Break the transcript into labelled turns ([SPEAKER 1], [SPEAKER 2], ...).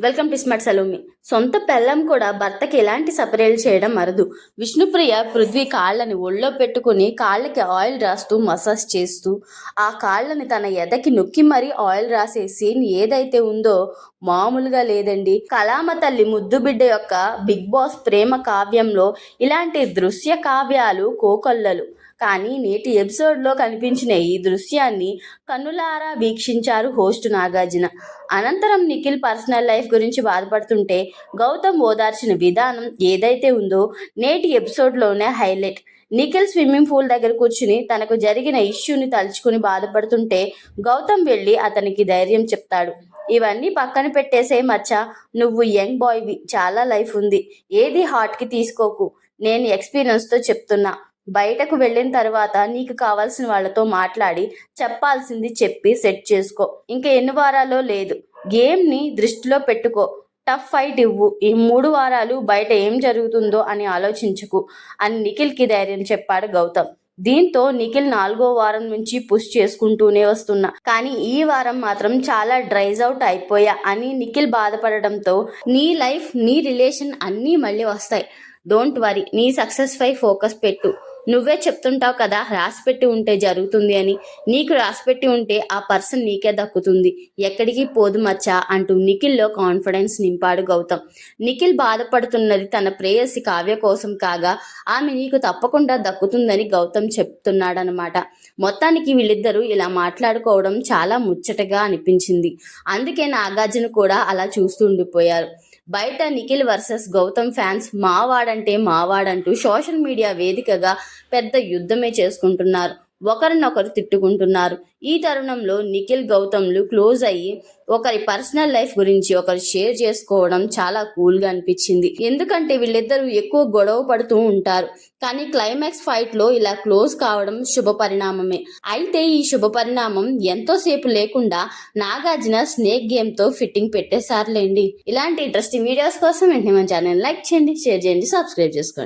[SPEAKER 1] Welcome to smart Salomi. సొంత పెళ్ళం కూడా భర్తకి ఎలాంటి సపరేలు చేయడం అరదు విష్ణుప్రియ పృథ్వీ కాళ్ళని ఒళ్ళో పెట్టుకుని కాళ్ళకి ఆయిల్ రాస్తూ మసాజ్ చేస్తూ ఆ కాళ్ళని తన ఎదకి నొక్కి మరీ ఆయిల్ రాసే సీన్ ఏదైతే ఉందో మామూలుగా లేదండి. కళామ తల్లి ముద్దుబిడ్డ యొక్క బిగ్ బాస్ ప్రేమ కావ్యంలో ఇలాంటి దృశ్య కావ్యాలు కోకొల్లలు. కానీ నేటి ఎపిసోడ్లో కనిపించిన ఈ దృశ్యాన్ని కన్నులారా వీక్షించారు హోస్ట్ నాగార్జున. అనంతరం నిఖిల్ పర్సనల్ లైఫ్ గురించి బాధపడుతుంటే గౌతమ్ ఓదార్చిన విధానం ఏదైతే ఉందో నేటి ఎపిసోడ్లోనే హైలైట్. నిఖిల్ స్విమ్మింగ్ పూల్ దగ్గర కూర్చుని తనకు జరిగిన ఇష్యూని తలుచుకుని బాధపడుతుంటే గౌతమ్ వెళ్ళి అతనికి ధైర్యం చెప్తాడు. ఇవన్నీ పక్కన పెట్టేసే మచ్చ నువ్వు యంగ్ బాయ్వి చాలా లైఫ్ ఉంది. ఏది హార్ట్కి తీసుకోకు. నేను ఎక్స్పీరియన్స్తో చెప్తున్నా. బయటకు వెళ్ళిన తర్వాత నీకు కావాల్సిన వాళ్ళతో మాట్లాడి చెప్పాల్సింది చెప్పి సెట్ చేసుకో. ఇంకా ఎన్ని వారాలో లేదు. గేమ్ని దృష్టిలో పెట్టుకో. టఫ్ ఫైట్ ఇవ్వు. ఈ మూడు వారాలు బయట ఏం జరుగుతుందో అని ఆలోచించుకు. అని నిఖిల్కి ధైర్యం చెప్పాడు గౌతమ్. దీంతో నిఖిల్ నాలుగో వారం నుంచి పుష్ చేసుకుంటూనే వస్తున్నా. కానీ ఈ వారం మాత్రం చాలా డ్రైజ్ అవుట్ అయిపోయా అని నిఖిల్ బాధపడడంతో నీ లైఫ్ నీ రిలేషన్ అన్నీ మళ్ళీ వస్తాయి. Don't worry. నీ సక్సెస్ పై ఫోకస్ పెట్టు. నువ్వే చెప్తుంటావు కదా రాసిపెట్టి ఉంటే జరుగుతుంది అని. నీకు రాసిపెట్టి ఉంటే ఆ పర్సన్ నీకే దక్కుతుంది. ఎక్కడికి పోదు మచ్చా అంటూ నిఖిల్లో కాన్ఫిడెన్స్ నింపాడు గౌతమ్. నిఖిల్ బాధపడుతున్నది తన ప్రేయసి కావ్య కోసం కాగా ఆమె నీకు తప్పకుండా దక్కుతుందని గౌతమ్ చెప్తున్నాడనమాట మొత్తానికి వీళ్ళిద్దరూ ఇలా మాట్లాడుకోవడం చాలా ముచ్చటగా అనిపించింది. అందుకే నాగార్జున కూడా అలా చూస్తూ ఉండిపోయారు. బయట నిఖిల్ వర్సెస్ గౌతమ్ ఫ్యాన్స్ మావాడంటే మావాడంటూ సోషల్ మీడియా వేదికగా పెద్ద యుద్ధమే చేసుకుంటున్నారు. ఒకరినొకరు తిట్టుకుంటున్నారు. ఈ తరుణంలో నిఖిల్ గౌతమ్లు క్లోజ్ అయ్యి ఒకరి పర్సనల్ లైఫ్ గురించి ఒకరు షేర్ చేసుకోవడం చాలా కూల్గా అనిపించింది. ఎందుకంటే వీళ్ళిద్దరూ ఎక్కువ గొడవ పడుతూ ఉంటారు. కానీ క్లైమాక్స్ ఫైట్లో ఇలా క్లోజ్ కావడం శుభ పరిణామమే. అయితే ఈ శుభ పరిణామం ఎంతోసేపు లేకుండా నాగార్జున స్నేక్ గేమ్తో ఫిట్టింగ్ పెట్టేసారులేండి ఇలాంటి ఇంట్రెస్టింగ్ వీడియోస్ కోసం వెంటనే మన ఛానల్ లైక్ చేయండి షేర్ చేయండి సబ్స్క్రైబ్ చేసుకోండి.